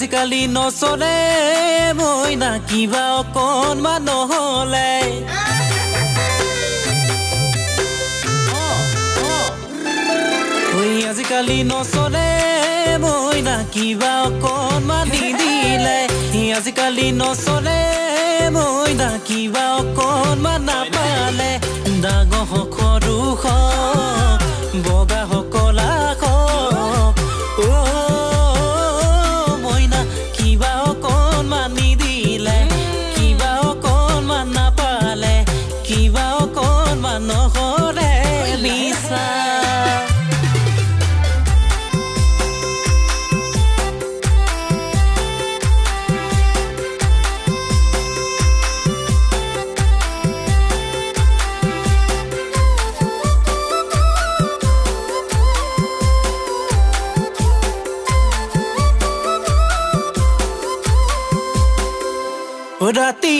আজিকালি নচলে মইনা কিবা অকণমান নহ'লে। আজিকালি নচলে মইনা কিবা অকণমান নিদিলে। আজিকালি নচলে মইনা কিবা অকণমান নাপালে। ডাঙৰ অকণমান নহ'লে মিছা। ৰাতি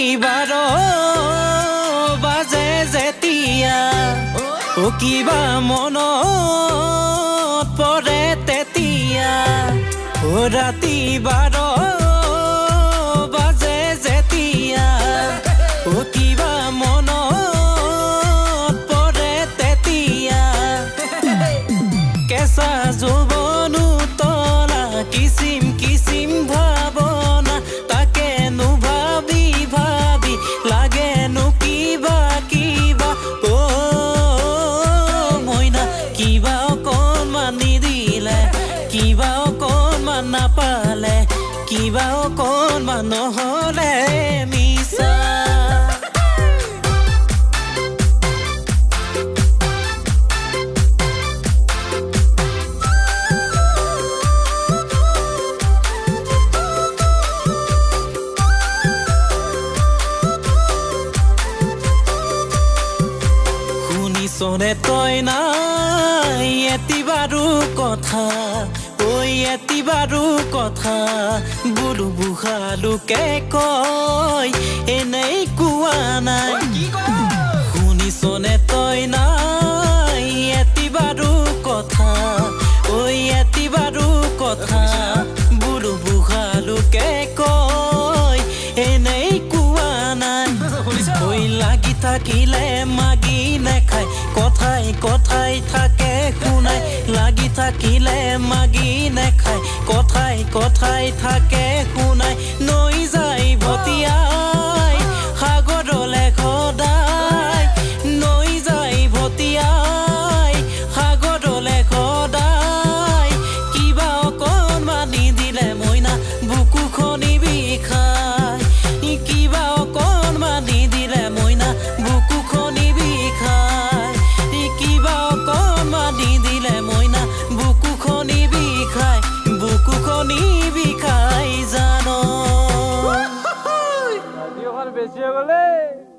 কিবা মনত পৰে তেতিয়া? ৰাতি বাৰ বাজে যেতিয়া? কিবা মনত পৰে তেতিয়া? কেঁচা যৌৱনো তলা কিচিম কিবা অকণমান নাপালে কিবা অকণমান নহ'লে মিছা। শুনিছনে তই নাই বাৰু কথা ঐ বাৰু কথা বোলো বুঢ়ালোকে কয় এনেই থাকিলে মাগি নেখায় কথাই কথাই থাকে শুনাই বিষাই জানো ভিডিঅ'খন বেছি হৈ গ'লে